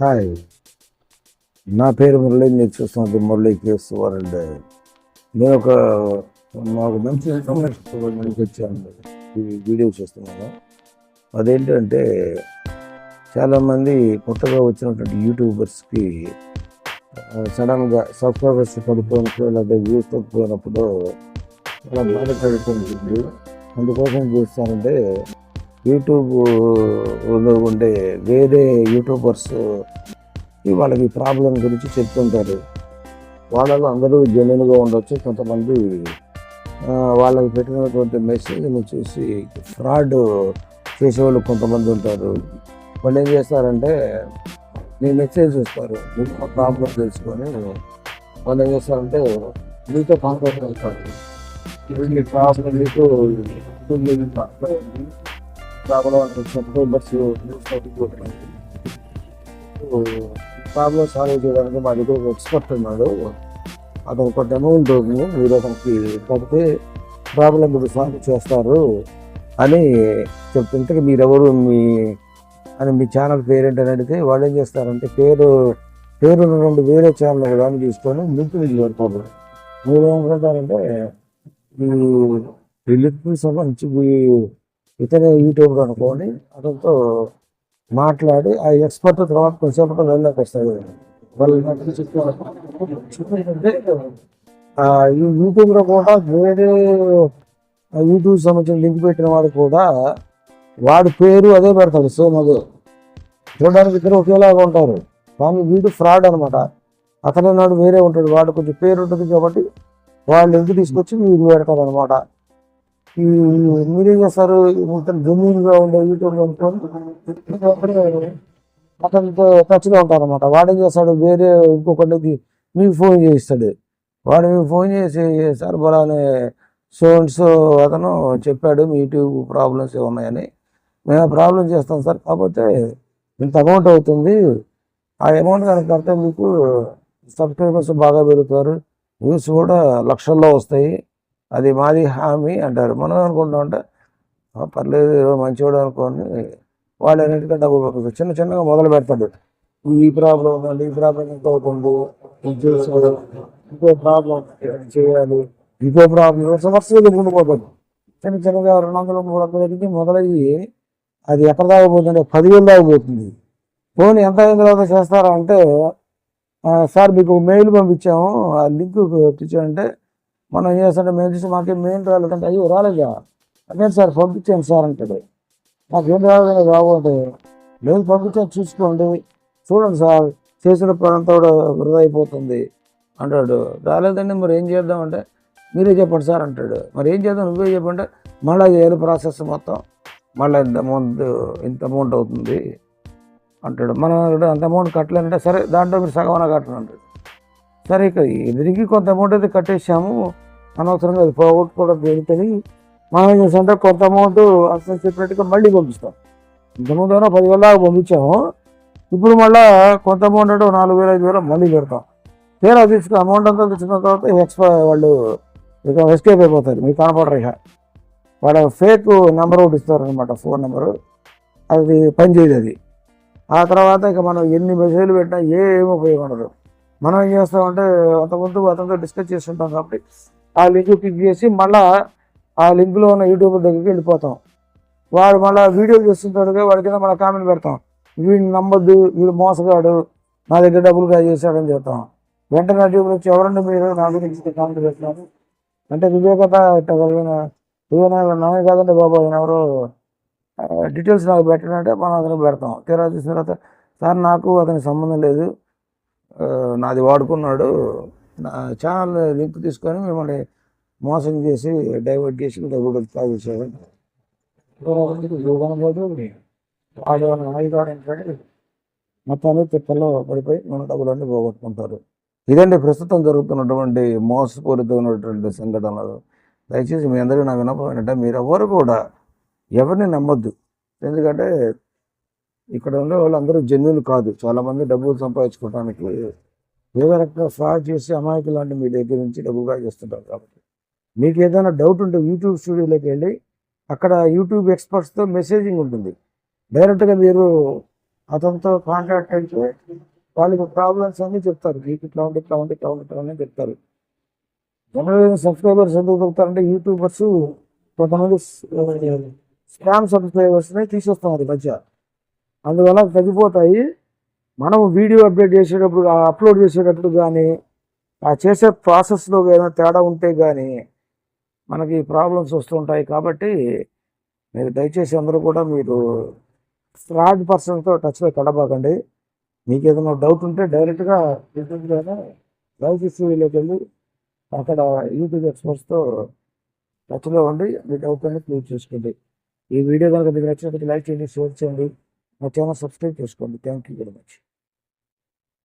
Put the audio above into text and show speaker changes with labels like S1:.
S1: Hi. నా పేరు మురళి మీరు చూస్తున్నది మురళి కేస్ వరల్డ్ నేను ఒక మాకు మంచి ఇన్ఫర్మేషన్ వచ్చాను. ఈ వీడియో చేస్తున్నాను. అదేంటంటే చాలామంది కొత్తగా వచ్చినటువంటి యూట్యూబర్స్కి సడన్గా సబ్స్క్రైబర్స్ పడిపోయినప్పుడు లేదా వ్యూస్ తగ్గిపోయినప్పుడు చాలా బాధ కలుగుతుంది అందుకోసం చూస్తానంటే యూట్యూబ్ ఉండే వేరే యూట్యూబర్స్ ఈ వాళ్ళకి ప్రాబ్లం గురించి చెప్తుంటారు. వాళ్ళలో అందరూ జెన్యున్గా ఉండొచ్చు. కొంతమంది వాళ్ళకి పెట్టినటువంటి మెసేజ్ని చూసి ఫ్రాడ్ చేసేవాళ్ళు కొంతమంది ఉంటారు. వాళ్ళు ఏం చేస్తారంటే మీ మెసేజ్ చూస్తారు. మీకు ప్రాబ్లం తెలుసుకొని వాళ్ళు ఏం చేస్తారంటే మీతో కాంటాక్ట్ అవుతారు. ప్రాబ్లం మీకు ప్రాబ్లం సబ్స్క్రైబర్స్ ప్రాబ్లం సాల్వ్ చేయడానికి మా దగ్గర ఒక ఎక్స్పర్ట్ ఉన్నాడు అతను ఒక అమౌంట్ ఉంటుంది మీరు అతనికి పడితే ప్రాబ్లం మీరు సాల్వ్ చేస్తారు అని చెప్తుంటే మీరెవరు మీ అని మీ ఛానల్ పేరెంట్ అని అడిగితే వాళ్ళు ఏం చేస్తారంటే పేరు పేరు రెండు వేరే ఛానల్ కానీ తీసుకొని లింక్ మీకు పెడతారు మీరు ఏమనుకుంటారంటే ఈ ఈ లింక్ సంబంధించి ఇతనే యూట్యూబ్లో యూట్యూబ్ అతనితో మాట్లాడి ఆ ఎక్స్పర్ట్ తర్వాత కొంచెంసేపట్లో వెళ్ళాక వాళ్ళు ఈ యూట్యూబ్లో కూడా వేరే యూట్యూబ్ సంబంధించిన లింక్ పెట్టిన వాడు కూడా వాడి పేరు అదే పెడతాడు సేమ్ అదే చూడడానికి ఇద్దరు ఒకేలాగా ఉంటారు. కానీ వీడు ఫ్రాడ్ అనమాట అతనే నాడు వేరే ఉంటాడు. వాడు కొంచెం పేరు ఉంటుంది కాబట్టి వాళ్ళు ఎందుకు తీసుకొచ్చి మీరు పెడతారు అనమాట ఈ మీరేం చేస్తారు మొత్తం జెన్యున్గా ఉండే వీటిలో ఉంటుంది అతనితో టచ్లో ఉంటారు అనమాట వాడేం చేస్తాడు? వేరే ఇంకొకటి మీకు ఫోన్ చేయిస్తాడు. వాడు మీకు ఫోన్ చేసి సార్ బలానే సో అండ్ సో అతను చెప్పాడు మీ యూట్యూబ్ ప్రాబ్లమ్స్ ఉన్నాయని మేము ప్రాబ్లం చేస్తాం సార్. కాకపోతే ఇంత అమౌంట్ అవుతుంది. ఆ అమౌంట్ కనుక కడితే మీకు సబ్స్క్రైబర్స్ బాగా పెరుగుతారు. వ్యూస్ కూడా లక్షల్లో వస్తాయి. అది మాది హామీ అంటారు. మనం అనుకుంటా ఉంటే పర్లేదు ఏదో మంచివాడు అనుకోని వాళ్ళు అన్నిటికీ డబ్బులు చిన్న చిన్నగా మొదలు పెడతాడు. ఈ ప్రాబ్లం ఉందండి ఈ ప్రాబ్లం ఎంత అవుతుంది ఇంకో ప్రాబ్లం చేయాలి ఇంకో ప్రాబ్లం సమస్యలు ఉండిపోతుంది. చిన్న చిన్నగా రెండు వందలు మూడు వందల దగ్గరికి మొదలయ్యి అది ఎక్కడ దాకా పోతుందంటే పదివేలు దాకా పోతుంది. ఫోన్ ఎంత అయిన తర్వాత చేస్తారా అంటే సార్ మీకు మెయిల్ పంపించాము ఆ లింక్ పంపించామంటే మనం ఏం చేస్తుంటే మేము చూసి మాకేం మెయిల్ రాలేదంటే అయ్యో రాలేదా అదే సార్ పంపించాను సార్ అంటాడు. ఏం రాలేదని బాగుంటే లేదు పంపించాను చూసుకోండి. చూడండి సార్ చేసిన పని కూడా వృధా అయిపోతుంది అంటాడు. రాలేదండి మరి ఏం చేద్దామంటే మీరే చెప్పండి సార్ అంటాడు. మరి ఏం చేద్దాం నువ్వే చెప్పంటే మళ్ళీ చేయాలి ప్రాసెస్ మొత్తం మళ్ళీ ఇంత అమౌంట్ ఇంత అమౌంట్ అవుతుంది అంటాడు. మనం అంత అమౌంట్ కట్టలేనంటే సరే దాంట్లో మీరు సగం అన్న కట్టను అంటాడు. సరే ఇక ఎదురికి కొంత అమౌంట్ అయితే కట్టేసాము అనవసరంగా అది పోగొట్టుకోవడం దేనికని మనం ఏం చేస్తామంటే కొంత అమౌంట్ అసలు చెప్పినట్టుగా మళ్ళీ పంపిస్తాం. ఇంతకుముందు ఏమో పదివేల దాకా పంపించాము. ఇప్పుడు మళ్ళీ కొంత అమౌంట్ అంటే నాలుగు వేల ఐదు వేల మళ్ళీ పెడతాం. తీరా తీసుకుని అమౌంట్ అంతా తీసుకున్న తర్వాత ఎక్స్పై వాళ్ళు ఇక ఎస్కేప్ అయిపోతారు. మీకు కనపడరు ఇక. వాళ్ళ ఫేక్ నెంబర్ ఒకటి ఇస్తారనమాట ఫోన్ నెంబరు అది పనిచేయదు అది. ఆ తర్వాత ఇక మనం ఎన్ని మెసేజ్లు పెట్టినా ఏమి ఉపయోగం ఉండదు. మనం ఏం చేస్తామంటే అంతకుముందు అతనితో డిస్కస్ చేస్తుంటాం కాబట్టి ఆ లింక్ క్లిక్ చేసి మళ్ళా ఆ లింక్లో ఉన్న యూట్యూబ్ దగ్గరికి వెళ్ళిపోతాం. వాడు మళ్ళీ వీడియోలు చేస్తుంటాడుగా వాడి కింద మళ్ళీ కామెంట్ పెడతాం. వీడిని నమ్మొద్దు వీడు మోసగాడు నా దగ్గర డబ్బులు గా చేశాడని చెప్తాం. వెంటనే యూట్యూబ్ వచ్చి ఎవరండి మీరు నా గురించి కామెంట్ పెట్టినారు? అంటే వివేకత కలిగిన వివేకానంద నామే కాదండి బాబు ఆయన ఎవరు డీటెయిల్స్ నాకు పెట్టినంటే మనం అతను పెడతాం. తీరా చూసిన తర్వాత సార్ నాకు అతనికి సంబంధం లేదు. నాది వాడుకున్నాడు. నా ఛానల్ లింక్ తీసుకొని మిమ్మల్ని మోసం చేసి డైవర్ట్ చేసి డబ్బులు తాగేసాడు వాడు ఆయుధాడు మొత్తాన్ని తిప్పల్లో పడిపోయి మన డబ్బులన్నీ పోగొట్టుకుంటారు. ఇదండి ప్రస్తుతం జరుగుతున్నటువంటి మోసపూరితమైనటువంటి సంఘటనలు. దయచేసి మీ అందరికీ నా వినపం ఏంటంటే మీరు ఎవరు కూడా ఎవరిని నమ్మొద్దు. ఎందుకంటే ఇక్కడ ఉండే వాళ్ళందరూ జెన్యున్ కాదు. చాలామంది డబ్బులు సంపాదించుకోవడానికి ఏదో రకంగా ఫ్రాడ్ చేసి అమాయకులు లాంటి మీ దగ్గర నుంచి డబ్బుగా చేస్తుంటారు కాబట్టి. మీకు ఏదైనా డౌట్ ఉంటే యూట్యూబ్ స్టూడియోలోకి వెళ్ళి అక్కడ యూట్యూబ్ ఎక్స్పర్ట్స్తో మెసేజింగ్ ఉంటుంది. డైరెక్ట్గా మీరు అతనితో కాంటాక్ట్ అయితే వాళ్ళకి ప్రాబ్లమ్స్ అన్నీ చెప్తారు. మీకు ఇట్లా ఉంటే ఇట్లా ఉంటే ఇట్లా ఉంటే ఇట్లా చెప్తారు. జనరల్ సబ్స్క్రైబర్స్ ఎందుకు దొరుకుతారంటే యూట్యూబర్స్ కొంతమంది స్కామ్ సబ్స్క్రైబర్స్ని తీసేస్తున్నారు ఈ మధ్య. అందువల్ల తగ్గిపోతాయి. మనం వీడియో అప్డేట్ చేసేటప్పుడు అప్లోడ్ చేసేటప్పుడు కానీ ఆ చేసే ప్రాసెస్లో ఏమైనా తేడా ఉంటే కానీ మనకి ప్రాబ్లమ్స్ వస్తుంటాయి కాబట్టి మీరు దయచేసి అందరూ కూడా మీరు ఫ్రాడ్ పర్సన్తో టచ్లో కడబాకండి మీకు ఏదైనా డౌట్ ఉంటే డైరెక్ట్గా యూట్యూబ్లోనే లైఫ్ హిస్టరీలోకి వెళ్ళి అక్కడ యూట్యూబ్ ఎక్స్పర్ట్స్తో టచ్లో ఉండి మీ డౌట్ అనేది క్లియర్ చేసుకోండి. ఈ వీడియో కనుక మీకు నచ్చినట్లయితే లైక్ చేయండి షేర్ చేయండి. మా ఛానల్ సబ్స్క్రైబ్ చేసుకోండి థ్యాంక్ యూ వెరీ మచ్